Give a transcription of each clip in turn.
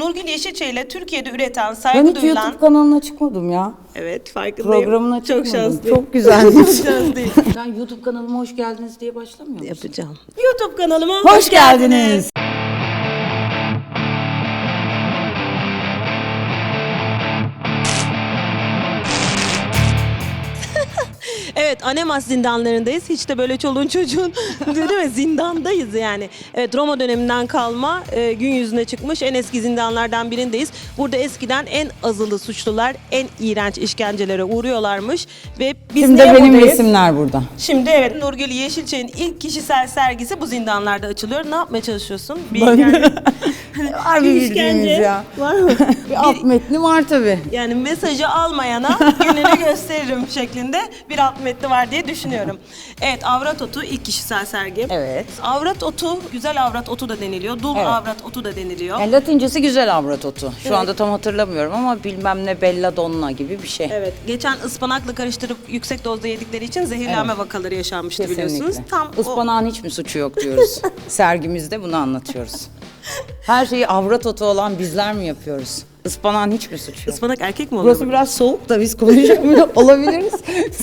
Nurgül Yeşilçay ile Türkiye'de üreten, Ben saygı hiç duyulan... YouTube kanalına çıkmadım ya. Evet farkındayım. Programına Çok çıkmadım. şanslıyım. Çok güzelmiş. Çok şanslıyım. Sen YouTube kanalıma hoş geldiniz diye başlamıyor musun? Yapacağım. YouTube kanalıma Hoş geldiniz. Evet Anemas zindanlarındayız. Hiç de böyle çoluğun çocuğun değil mi? Zindandayız yani. Evet Roma döneminden kalma e, gün yüzüne çıkmış en eski zindanlardan birindeyiz. Burada eskiden en azılı suçlular en iğrenç işkencelere uğruyorlarmış ve biz Şimdi de niye benim buradayız? resimler burada. Şimdi evet Nurgül Yeşilçay'ın ilk kişisel sergisi bu zindanlarda açılıyor. Ne yapmaya çalışıyorsun? Bir, yani, Var bir bir işkence bildiğiniz ya. var mı? Bir alt metni var tabii. Yani mesajı almayana gününü gösteririm şeklinde bir alt metni var diye düşünüyorum. Evet avrat otu ilk kişisel sergi. Evet. Avrat otu, güzel avrat otu da deniliyor. Dul Evet. avrat otu da deniliyor. Yani Latincesi güzel avrat otu. Şu Evet. anda tam hatırlamıyorum ama bilmem ne belladonna gibi bir şey. Evet, geçen ıspanakla karıştırıp yüksek dozda yedikleri için zehirlenme vakaları yaşanmıştı biliyorsunuz. Tam o Ispanağın hiç mi suçu yok diyoruz. Sergimizde bunu anlatıyoruz. Her şeyi avrat otu olan bizler mi yapıyoruz? Ispanağın hiç mi suçu yok? ıspanak erkek mi oluyor? Burası biraz soğuk da biz konuşamıyor olabiliriz.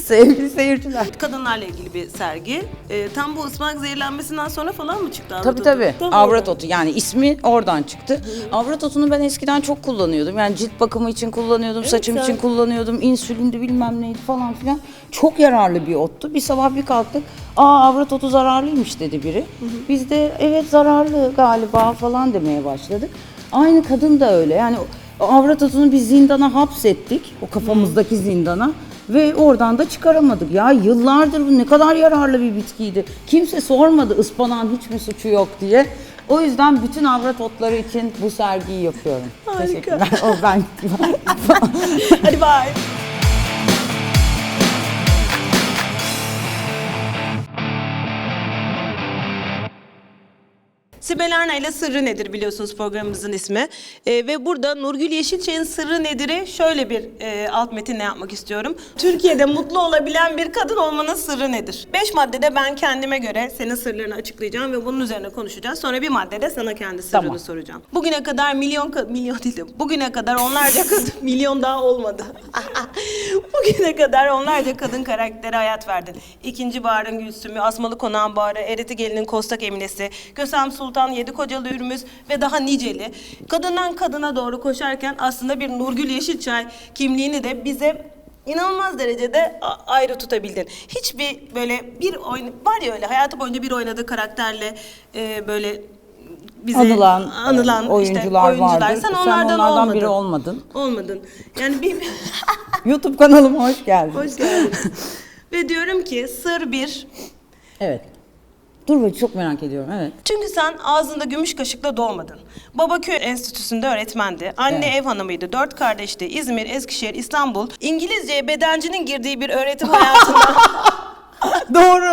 Sevgili seyirciler. Kadınlarla ilgili bir sergi. Ee, tam bu ıspanak zehirlenmesinden sonra falan mı çıktı Tabii tabii. Avrat otu yani ismi oradan çıktı. Avrat otunu ben eskiden çok kullanıyordum. Yani cilt bakımı için kullanıyordum, saçım sen- için kullanıyordum, insülindi bilmem neydi falan filan. Çok yararlı bir ottu. Bir sabah bir kalktık. Aa avrat otu zararlıymış dedi biri. Biz de evet zararlı galiba falan demeye başladık. Aynı kadın da öyle. Yani avrat otunu bir zindana hapsettik. O kafamızdaki zindana. Ve oradan da çıkaramadık. Ya yıllardır bu ne kadar yararlı bir bitkiydi. Kimse sormadı ıspanağın hiç mi suçu yok diye. O yüzden bütün avrat otları için bu sergiyi yapıyorum. Harika. Teşekkürler. O ben. Hadi bye. Sibel Arna ile Sırrı Nedir biliyorsunuz programımızın ismi. Ee, ve burada Nurgül Yeşilçay'ın Sırrı Nedir'i şöyle bir e, alt metinle yapmak istiyorum. Türkiye'de mutlu olabilen bir kadın olmanın sırrı nedir? Beş maddede ben kendime göre senin sırlarını açıklayacağım ve bunun üzerine konuşacağız. Sonra bir maddede sana kendi sırrını Tamam. soracağım. Bugüne kadar milyon ka- milyon değil de bugüne kadar onlarca kadın milyon daha olmadı. bugüne kadar onlarca kadın karaktere hayat verdin. İkinci Bahar'ın Gülsüm'ü, Asmalı Konağın Bahar'ı, Ereti Gelin'in Kostak Eminesi, Kösem Sultan, Yedi Kocalı Ürümüz ve daha niceli. Kadından kadına doğru koşarken aslında bir Nurgül Yeşilçay kimliğini de bize inanılmaz derecede ayrı tutabildin. Hiçbir böyle bir oyun var ya öyle hayatı boyunca bir oynadığı karakterle e, böyle bize Anılan, anılan e, oyuncular vardır. Sen Sen onlardan, onlardan olmadın. biri olmadın. Olmadın. Yani bir YouTube kanalıma hoş geldin. hoş geldin. Ve diyorum ki sır bir. Evet. Dur bakayım çok merak ediyorum. Evet. Çünkü sen ağzında gümüş kaşıkla doğmadın. Baba köy enstitüsünde öğretmendi. Anne Evet. ev hanımıydı. Dört kardeşti. İzmir, Eskişehir, İstanbul. İngilizceye bedencinin girdiği bir öğretim hayatında. Doğru.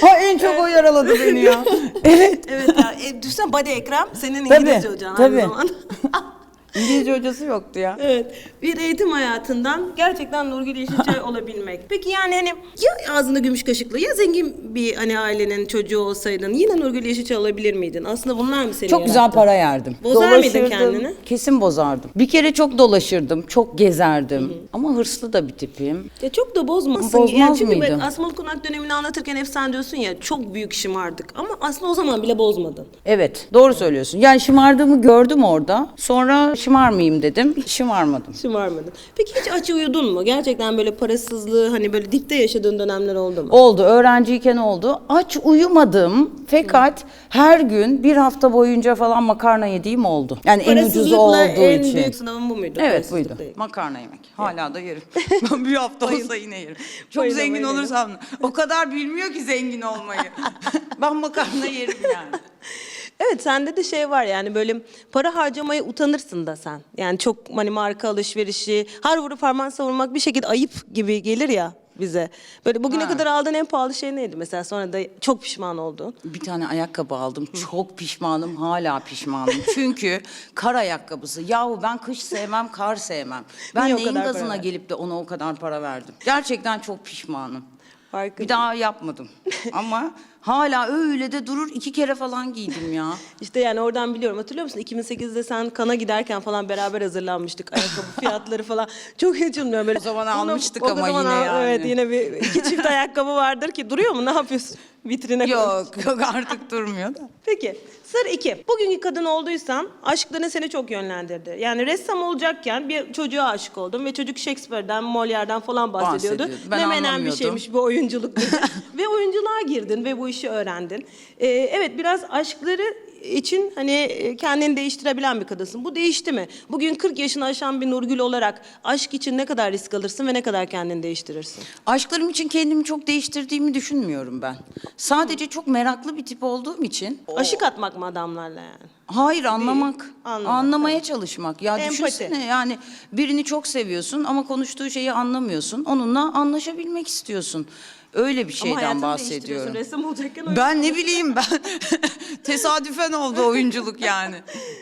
ha, en çok o yaraladı beni ya. Evet. evet ya. E, düşünsene Badi Ekrem senin Tabii, İngilizce hocan tabii. aynı zamanda. İngilizce hocası yoktu ya. Evet. Bir eğitim hayatından gerçekten Nurgül Yeşilçay olabilmek. Peki yani hani ya ağzında gümüş kaşıklı ya zengin bir hani ailenin çocuğu olsaydın yine Nurgül Yeşilçay olabilir miydin? Aslında bunlar mı seni Çok güzel yarattı? para yerdim. Bozar mıydın kendini? Kesin bozardım. Bir kere çok dolaşırdım, çok gezerdim. Ama hırslı da bir tipim. Ya çok da bozmasın. Bozmaz yani çünkü mıydı? bak Asmalı Konak dönemini anlatırken hep sen diyorsun ya çok büyük şımardık. Ama aslında o zaman bile bozmadın. Evet, doğru söylüyorsun. Yani şımardığımı gördüm orada. Sonra şımarmayayım dedim. Şımarmadım. Şımarmadın. Peki hiç aç uyudun mu? Gerçekten böyle parasızlığı hani böyle dipte yaşadığın dönemler oldu mu? Oldu, öğrenciyken oldu. Aç uyumadım fakat her gün bir hafta boyunca falan makarna yediğim oldu. Yani en ucuzu olduğu en için. büyük sınavın bu muydu? Evet buydu. Makarna yemek. Hala da yerim. bir hafta olsa yine yerim. Çok Bayıla zengin olursam. O kadar bilmiyor ki zengin olmayı. ben makarna yerim yani. Evet sende de şey var yani böyle para harcamaya utanırsın da sen. Yani çok hani marka alışverişi, har vurup parmağın savurmak bir şekilde ayıp gibi gelir ya bize. Böyle bugüne Ha. kadar aldığın en pahalı şey neydi mesela sonra da çok pişman oldun. Bir tane ayakkabı aldım. Çok pişmanım. Hala pişmanım. Çünkü kar ayakkabısı. Yahu ben kış sevmem, kar sevmem. Ben Niye o neyin kadar para gazına verdin? gelip de ona o kadar para verdim? Gerçekten çok pişmanım. Farkında. Bir daha yapmadım. Ama hala öyle de durur. iki kere falan giydim ya. İşte yani oradan biliyorum. Hatırlıyor musun? 2008'de sen kana giderken falan beraber hazırlanmıştık. Ayakkabı fiyatları falan. Çok unutmuyorum böyle. O zaman Bunu- almıştık o ama zaman yine al- yani. Evet yine bir iki çift ayakkabı vardır ki duruyor mu? Ne yapıyorsun? Vitrine koy. yok yok artık durmuyor da. Peki sır iki. Bugünkü kadın olduysan aşkların seni çok yönlendirdi. Yani ressam olacakken bir çocuğa aşık oldun ve çocuk Shakespeare'den, Molière'den falan bahsediyordu. Bahsediyordu. Ben ne menen bir anlamıyordum. şeymiş bu oyunculuk dedi. ve oyunculuğa girdin ve bu işi öğrendin. Ee, evet biraz aşkları için hani e, kendini değiştirebilen bir kadınsın. Bu değişti mi? Bugün 40 yaşını aşan bir Nurgül olarak aşk için ne kadar risk alırsın ve ne kadar kendini değiştirirsin? Aşklarım için kendimi çok değiştirdiğimi düşünmüyorum ben. Sadece çok meraklı bir tip olduğum için. Aşık atmak mı adamlarla yani? Hayır anlamak. Anlamak, Anlamaya çalışmak. Ya Empati. düşünsene yani birini çok seviyorsun ama konuştuğu şeyi anlamıyorsun. Onunla anlaşabilmek istiyorsun. Öyle bir şeyden bahsediyorum. Ressam olacakken öyle Ben ne bileyim ben tesadüfen oldu oyunculuk yani.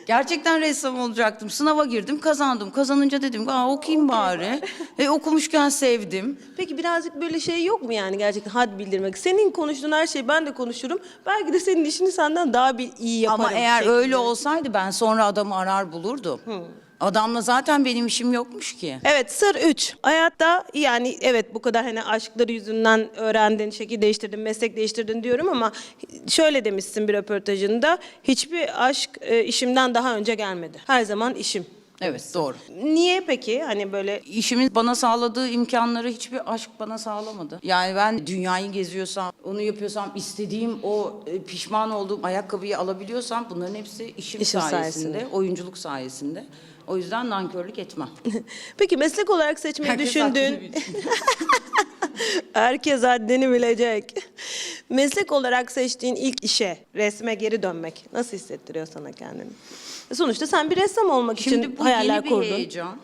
Gerçekten ressam olacaktım. Sınava girdim, kazandım. Kazanınca dedim, "Aa okuyayım bari." E okumuşken sevdim. Peki birazcık böyle şey yok mu yani gerçekten had bildirmek? Senin konuştuğun her şeyi ben de konuşurum. Belki de senin işini senden daha bir iyi yaparım. Ama eğer şeklinde. öyle olsaydı ben sonra adamı arar bulurdum. Adamla zaten benim işim yokmuş ki. Evet sır 3. Hayatta yani evet bu kadar hani aşkları yüzünden öğrendin, şekil değiştirdin, meslek değiştirdin diyorum ama şöyle demişsin bir röportajında. Hiçbir aşk e, işimden daha önce gelmedi. Her zaman işim. Evet doğru. Niye peki? Hani böyle İşimin bana sağladığı imkanları hiçbir aşk bana sağlamadı. Yani ben dünyayı geziyorsam, onu yapıyorsam, istediğim o e, pişman olduğum ayakkabıyı alabiliyorsam bunların hepsi işim, İşin sayesinde, sayesinde. oyunculuk sayesinde. O yüzden nankörlük etmem. Peki meslek olarak seçmeyi Herkes düşündüğün bilsin. Herkes haddini bilecek. Meslek olarak seçtiğin ilk işe, resme geri dönmek nasıl hissettiriyor sana kendini? Sonuçta sen bir ressam olmak Şimdi için bu hayaller yeni bir kurdun. heyecan.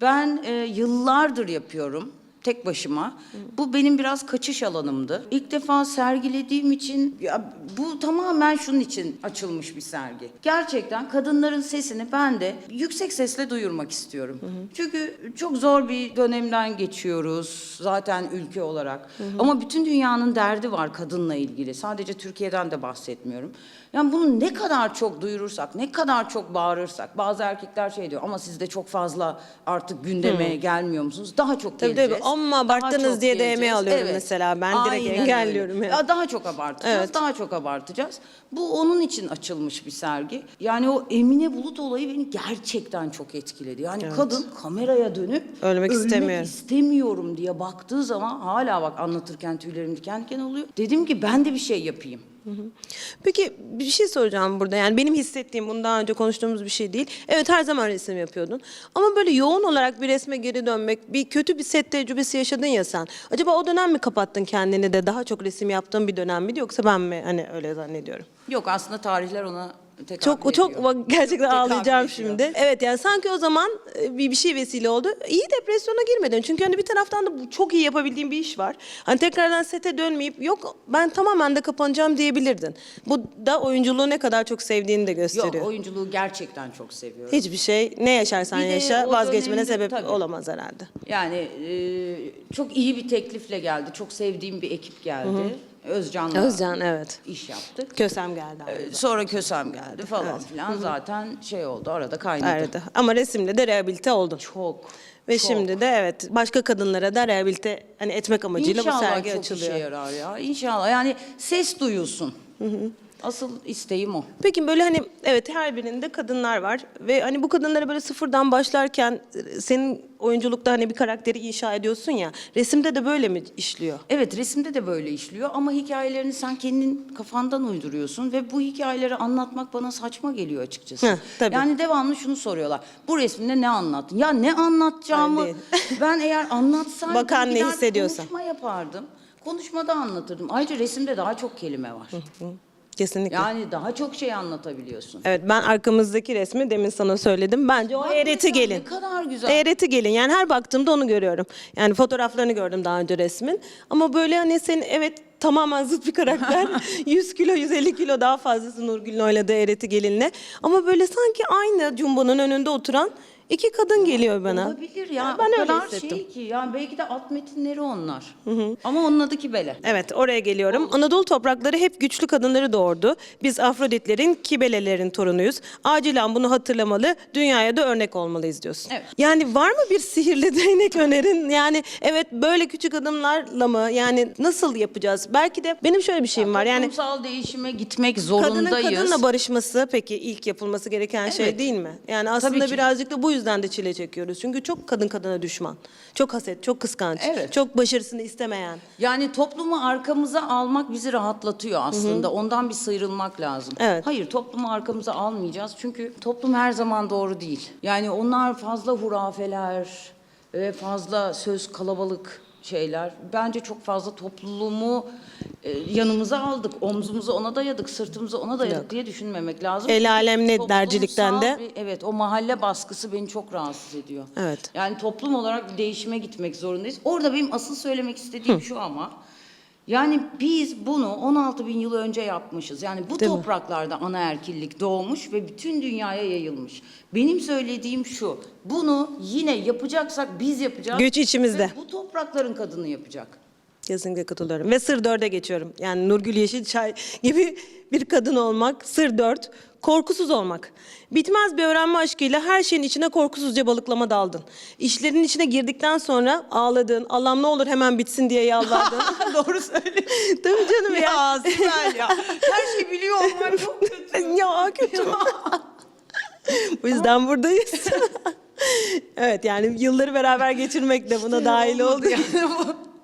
Ben e, yıllardır yapıyorum tek başıma. Bu benim biraz kaçış alanımdı. İlk defa sergilediğim için ya bu tamamen şunun için açılmış bir sergi. Gerçekten kadınların sesini ben de yüksek sesle duyurmak istiyorum. Çünkü çok zor bir dönemden geçiyoruz zaten ülke olarak. Ama bütün dünyanın derdi var kadınla ilgili. Sadece Türkiye'den de bahsetmiyorum. Yani bunu ne kadar çok duyurursak, ne kadar çok bağırırsak, bazı erkekler şey diyor ama siz de çok fazla artık gündeme gelmiyor musunuz? Daha çok Tabii, geleceğiz. tabii. Daha abarttınız diye de emeği alıyorum mesela. Ben direkt Aynen engelliyorum öyle. yani. Ya daha çok abartacağız, Evet. daha çok abartacağız. Bu onun için açılmış bir sergi. Yani o Emine Bulut olayı beni gerçekten çok etkiledi. Yani kadın kameraya dönüp Ölmek istemiyorum. istemiyorum diye baktığı zaman hala bak anlatırken tüylerim diken diken oluyor. Dedim ki ben de bir şey yapayım. Peki bir şey soracağım burada. Yani benim hissettiğim bunu daha önce konuştuğumuz bir şey değil. Evet her zaman resim yapıyordun. Ama böyle yoğun olarak bir resme geri dönmek, bir kötü bir set tecrübesi yaşadın ya sen. Acaba o dönem mi kapattın kendini de daha çok resim yaptığın bir dönem miydi yoksa ben mi hani öyle zannediyorum? Yok aslında tarihler ona Çok çok bak gerçekten ağlayacağım şimdi. Evet yani sanki o zaman e, bir bir şey vesile oldu. İyi depresyona girmedin. Çünkü hani bir taraftan da bu çok iyi yapabildiğin bir iş var. Hani tekrardan sete dönmeyip yok ben tamamen de kapanacağım diyebilirdin. Bu da oyunculuğu ne kadar çok sevdiğini de gösteriyor. Yok oyunculuğu gerçekten çok seviyorum. Hiçbir şey ne yaşarsan Bir de yaşa o vazgeçmene dönemde sebep tabii. olamaz herhalde. Yani e, çok iyi bir teklifle geldi. Çok sevdiğim bir ekip geldi. Özcan'la Özcan evet. iş yaptık. Kösem geldi E, aramıza. Sonra Kösem geldi falan filan. Zaten şey oldu arada kaynadı. Aradı. Ama resimle de rehabilite oldun. Çok. Ve çok. şimdi de evet başka kadınlara da rehabilite hani etmek amacıyla İnşallah bu sergi çok açılıyor. işe yarar ya. İnşallah. Yani ses duyulsun. Asıl isteğim o. Peki böyle hani evet her birinde kadınlar var ve hani bu kadınlara böyle sıfırdan başlarken e, senin oyunculukta hani bir karakteri inşa ediyorsun ya resimde de böyle mi işliyor? Evet resimde de böyle işliyor ama hikayelerini sen kendin kafandan uyduruyorsun ve bu hikayeleri anlatmak bana saçma geliyor açıkçası. Heh, tabii. Yani devamlı şunu soruyorlar. Bu resminde ne anlattın? Ya ne anlatacağımı ben eğer anlatsaydım Bakan ne gider hissediyorsa. konuşma yapardım. Konuşmada anlatırdım. Ayrıca resimde daha çok kelime var. Kesinlikle. Yani daha çok şey anlatabiliyorsun. Evet ben arkamızdaki resmi demin sana söyledim. Bence o Bak eğreti mesela gelin. Ne kadar güzel. Eğreti gelin. Yani her baktığımda onu görüyorum. Yani fotoğraflarını gördüm daha önce resmin. Ama böyle hani senin evet tamamen zıt bir karakter. 100 kilo 150 kilo daha fazlası Nurgül'ün oynadığı Eğreti gelinle. Ama böyle sanki aynı Jumbo'nun önünde oturan İki kadın geliyor bana. Olabilir ya. Ben o öyle kadar hissettim. şey ki. Yani belki de alt metinleri onlar. Ama onun adı Kibele. Evet oraya geliyorum. Anadolu toprakları hep güçlü kadınları doğurdu. Biz Afroditlerin, Kibelelerin torunuyuz. Acilen bunu hatırlamalı, dünyaya da örnek olmalıyız diyorsun. Evet. Yani var mı bir sihirli değnek önerin? Yani evet böyle küçük adımlarla mı? Yani nasıl yapacağız? Belki de benim şöyle bir şeyim var. Yani Toplumsal değişime gitmek kadının zorundayız. kadınla barışması peki ilk yapılması gereken şey Evet. değil mi? Yani aslında ki. birazcık da bu yüzden de çile çekiyoruz. Çünkü çok kadın kadına düşman. Çok haset, çok kıskanç. Evet. Çok başarısını istemeyen. Yani toplumu arkamıza almak bizi rahatlatıyor aslında. Ondan bir sıyrılmak lazım. Evet. Hayır toplumu arkamıza almayacağız. Çünkü toplum her zaman doğru değil. Yani onlar fazla hurafeler ve fazla söz kalabalık şeyler. Bence çok fazla toplumu e, yanımıza aldık. Omzumuzu ona dayadık, sırtımızı ona dayadık Yok. diye düşünmemek lazım. El alem ne dercilikten de. bir- evet o mahalle baskısı beni çok rahatsız ediyor. Evet. Yani toplum olarak bir değişime gitmek zorundayız. Orada benim asıl söylemek istediğim şu ama yani biz bunu 16 bin yıl önce yapmışız. Yani bu Değil mi? topraklarda anaerkillik doğmuş ve bütün dünyaya yayılmış. Benim söylediğim şu. Bunu yine yapacaksak biz yapacağız. Güç içimizde. Ve bu toprakların kadını yapacak. Kesinlikle katılıyorum. Ve sır dörde geçiyorum. Yani Nurgül Yeşilçay gibi bir kadın olmak, sır dört, korkusuz olmak. Bitmez bir öğrenme aşkıyla her şeyin içine korkusuzca balıklama daldın. İşlerin içine girdikten sonra ağladın. Allah'ım ne olur hemen bitsin diye yalvardın. Doğru söylüyorsun. Tabii canım ya. Ya Sibel ya. Her şeyi biliyor olmak çok kötü. ya kötü. Bu yüzden buradayız. evet yani yılları beraber geçirmek de buna dahil oldu. Yani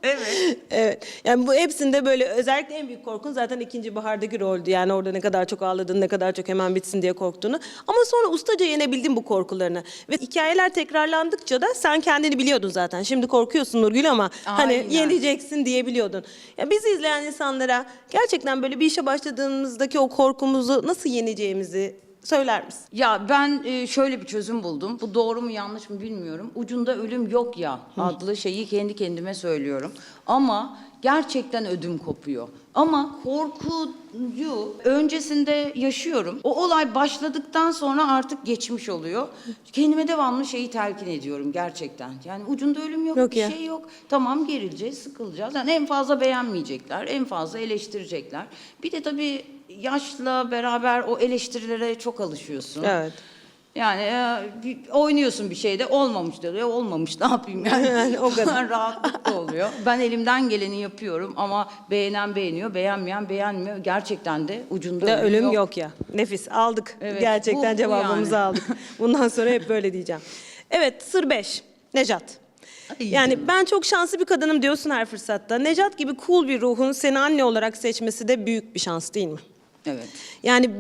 evet. Evet. Yani bu hepsinde böyle özellikle en büyük korkun zaten ikinci bahardaki roldü. Yani orada ne kadar çok ağladın, ne kadar çok hemen bitsin diye korktuğunu. Ama sonra ustaca yenebildin bu korkularını. Ve hikayeler tekrarlandıkça da sen kendini biliyordun zaten. Şimdi korkuyorsun Nurgül ama hani Aynen. yeneceksin diyebiliyordun. Ya bizi izleyen insanlara gerçekten böyle bir işe başladığımızdaki o korkumuzu nasıl yeneceğimizi söyler misin? Ya ben e, şöyle bir çözüm buldum. Bu doğru mu yanlış mı bilmiyorum. Ucunda ölüm yok ya adlı şeyi kendi kendime söylüyorum. Ama gerçekten ödüm kopuyor. Ama korkuyu öncesinde yaşıyorum. O olay başladıktan sonra artık geçmiş oluyor. Kendime devamlı şeyi telkin ediyorum gerçekten. Yani ucunda ölüm yok, Yok bir ya. şey yok. Tamam gerileceğiz, sıkılacağız. Yani en fazla beğenmeyecekler, en fazla eleştirecekler. Bir de tabii yaşla beraber o eleştirilere çok alışıyorsun. Evet. Yani e, bir- oynuyorsun bir şeyde olmamış diyor. Ya olmamış ne yapayım yani. Yani o kadar. Rahatlık da oluyor. Ben elimden geleni yapıyorum ama beğenen beğeniyor, beğenmeyen beğenmiyor. Gerçekten de ucunda De ölüm, yok. ya. Nefis aldık. Evet, Gerçekten bu- bu cevabımızı yani. aldık. Bundan sonra hep böyle diyeceğim. Evet sır 5. Nejat. Ay Yani ben çok şanslı bir kadınım diyorsun her fırsatta. Nejat gibi cool bir ruhun seni anne olarak seçmesi de büyük bir şans değil mi? Evet. Yani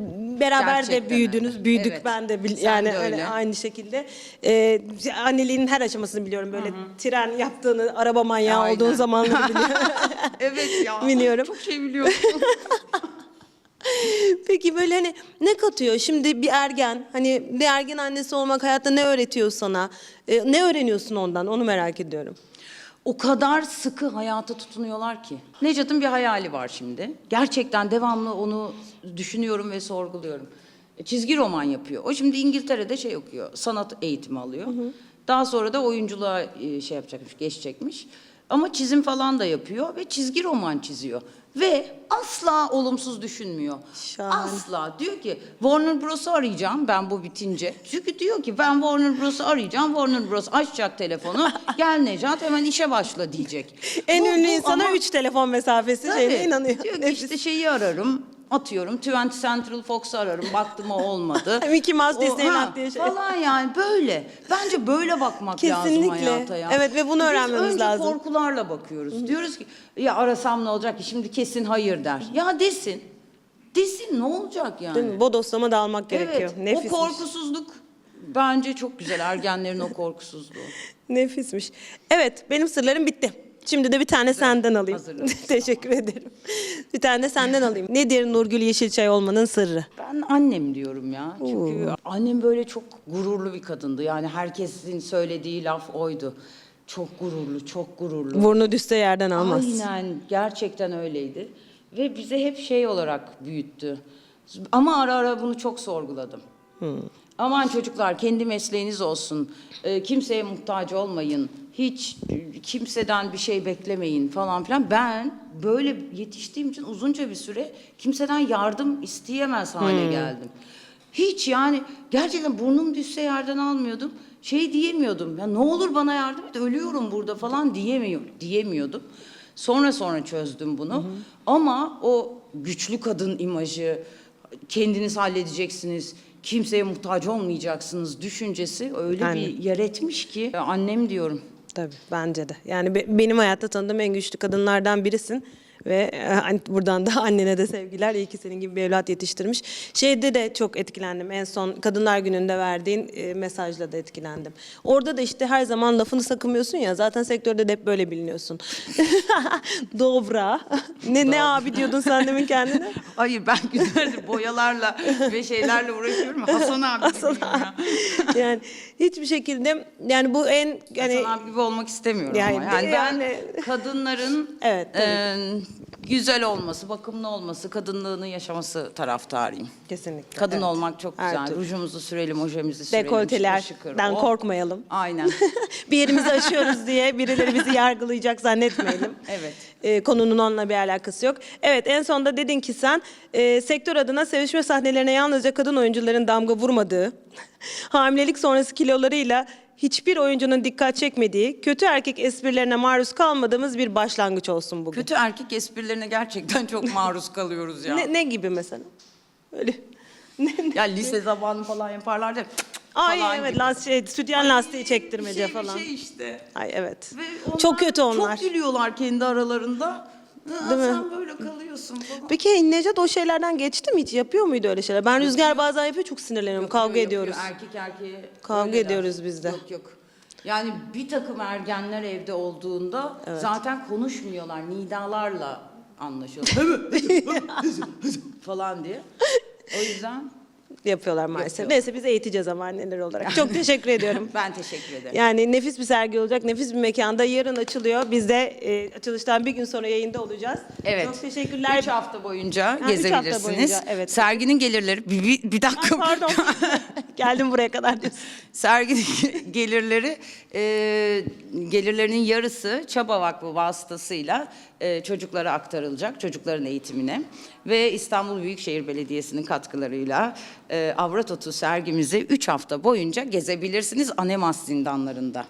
beraber de Gerçekten büyüdünüz, öyle. büyüdük Evet. ben de bil- yani de öyle öyle. aynı şekilde. Ee, anneliğin her aşamasını biliyorum. Böyle tren yaptığını, araba manyağı Aynen. olduğun zamanları biliyorum. Evet ya. Biliyorum. Çok şey biliyorsun. Peki böyle hani ne katıyor? Şimdi bir ergen, hani bir ergen annesi olmak hayatta ne öğretiyor sana? Ee, ne öğreniyorsun ondan? Onu merak ediyorum. O kadar sıkı hayata tutunuyorlar ki. Necat'ın bir hayali var şimdi. Gerçekten devamlı onu düşünüyorum ve sorguluyorum. E, Çizgi roman yapıyor. O şimdi İngiltere'de şey okuyor. Sanat eğitimi alıyor. Daha sonra da oyunculuğa e, şey yapacakmış, geçecekmiş. Ama çizim falan da yapıyor ve çizgi roman çiziyor. Ve asla olumsuz düşünmüyor. Şahane. Asla. Diyor ki Warner Bros'u arayacağım ben bu bitince. Çünkü diyor ki ben Warner Bros'u arayacağım. Warner Bros açacak telefonu. Gel Necat hemen işe başla diyecek. En Bu- ünlü bu insana ama- 3 telefon mesafesi Tabii. şeyine inanıyor. Diyor ki Nefis. işte şeyi ararım. Atıyorum 20 Central Fox'u ararım. Baktım o olmadı. Mickey Mouse, ha, diye şey. Falan yani böyle. Bence böyle bakmak lazım Kesinlikle. hayata ya. Evet ve bunu Biz öğrenmemiz önce lazım. korkularla bakıyoruz. Diyoruz ki ya arasam ne olacak ki şimdi kesin hayır der. Ya desin. Desin ne olacak yani? Değil mi? Bodoslama da almak gerekiyor. Evet. Nefismiş. O korkusuzluk bence çok güzel ergenlerin o korkusuzluğu. Nefismiş. Evet benim sırlarım bitti. Şimdi de bir tane senden alayım. Teşekkür ederim. Bir tane de senden alayım. Nedir Nurgül Yeşilçay olmanın sırrı? Ben annem diyorum ya. Çünkü annem böyle çok gururlu bir kadındı. Yani herkesin söylediği laf oydu. Çok gururlu, çok gururlu. Burnu düşse yerden almaz. Aynen, gerçekten öyleydi. Ve bize hep şey olarak büyüttü. Ama ara ara bunu çok sorguladım. Aman çocuklar kendi mesleğiniz olsun. Ee, kimseye muhtaç olmayın. Hiç kimseden bir şey beklemeyin falan filan. Ben böyle yetiştiğim için uzunca bir süre kimseden yardım isteyemez hale geldim. Hiç yani gerçekten burnum düşse yerden almıyordum. Şey diyemiyordum. Ya ne olur bana yardım et ölüyorum burada falan diyemiyor diyemiyordum. Sonra sonra çözdüm bunu. Ama o güçlü kadın imajı, kendiniz halledeceksiniz, kimseye muhtaç olmayacaksınız düşüncesi öyle Aynen. bir yer etmiş ki annem diyorum. Tabii bence de. Yani be- benim hayatta tanıdığım en güçlü kadınlardan birisin. Ve e, buradan da annene de sevgiler. İyi ki senin gibi bir evlat yetiştirmiş. Şeyde de çok etkilendim. En son Kadınlar Günü'nde verdiğin e, mesajla da etkilendim. Orada da işte her zaman lafını sakınmıyorsun ya. Zaten sektörde de hep böyle biliniyorsun. Dobra. ne ne abi diyordun sen demin kendine? Hayır ben günlerdir boyalarla ve şeylerle uğraşıyorum. Hasan abi Hasan abi. yani hiçbir şekilde yani bu en yani Hasan abi gibi olmak istemiyorum Yani- ama. Yani, yani- ben kadınların Evet, tabii. e, güzel olması, bakımlı olması, kadınlığını yaşaması taraftarıyım. kesinlikle. Kadın evet. olmak çok Her güzel. türlü. Rujumuzu sürelim, ojemizi sürelim. Dekoltelerden. Oh. korkmayalım. Aynen. bir yerimizi aşıyoruz diye birileri bizi yargılayacak zannetmeyelim. Evet. Ee, konunun onunla bir alakası yok. Evet en sonda dedin ki sen e, sektör adına sevişme sahnelerine yalnızca kadın oyuncuların damga vurmadığı, hamilelik sonrası kilolarıyla hiçbir oyuncunun dikkat çekmediği, kötü erkek esprilerine maruz kalmadığımız bir başlangıç olsun bugün. Kötü erkek esprilerine gerçekten çok maruz kalıyoruz ya. Ne, ne gibi mesela? Öyle. Ne, ne? Ya lise zamanı falan yaparlardı. Ay falan evet gibi. last şey, sütyen lastiği Bir çektirmece şey, falan. Şey işte. Ay evet. Ve onlar Çok kötü onlar. Çok gülüyorlar kendi aralarında. Ha, Değil mi? sen böyle kalıyorsun falan. Peki Nejat o şeylerden geçti mi hiç? Yapıyor muydu öyle şeyler? Ben Rüzgar bazen yapıyor çok sinirleniyorum. Yapıyor, Kavga yapıyor. ediyoruz. Erkek erkeğe Kavga öyle der. ediyoruz biz de. Yok yok. Yani bir takım ergenler evde olduğunda zaten konuşmuyorlar. Nidalarla anlaşıyorlar. falan diye. O yüzden Yapıyorlar maalesef. Yapıyor. Neyse biz eğiteceğiz ama anneler olarak. Çok teşekkür ediyorum. ben teşekkür ederim. Yani nefis bir sergi olacak, nefis bir mekanda. Yarın açılıyor. Biz de e, açılıştan bir gün sonra yayında olacağız. Evet. Çok teşekkürler. Üç hafta boyunca üç hafta gezebilirsiniz. boyunca, evet. Serginin gelirleri bir, bir, bir dakika. Ay, pardon. Geldim buraya kadar diyorsun. Sergi gelirleri e, gelirlerinin yarısı Çaba Vakfı vasıtasıyla e, çocuklara aktarılacak, çocukların eğitimine ve İstanbul Büyükşehir Belediyesi'nin katkılarıyla e, Avrat Otu sergimizi 3 hafta boyunca gezebilirsiniz Anemas zindanlarında.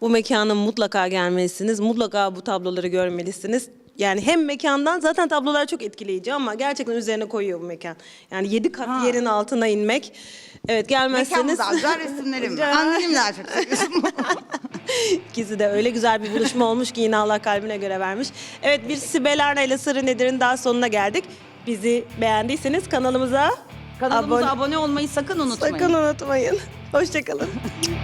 Bu mekana mutlaka gelmelisiniz. Mutlaka bu tabloları görmelisiniz. Yani hem mekandan zaten tablolar çok etkileyici ama gerçekten üzerine koyuyor bu mekan. Yani yedi kat Ha. yerin altına inmek. Evet gelmezseniz. güzel resimlerim var. Annenim daha çok. İkisi de öyle güzel bir buluşma olmuş ki yine Allah kalbine göre vermiş. Evet bir Sibel Arna ile Sırrı Nedir'in daha sonuna geldik. Bizi beğendiyseniz kanalımıza, Kanalımıza abone, abone olmayı sakın unutmayın. sakın unutmayın. Hoşçakalın.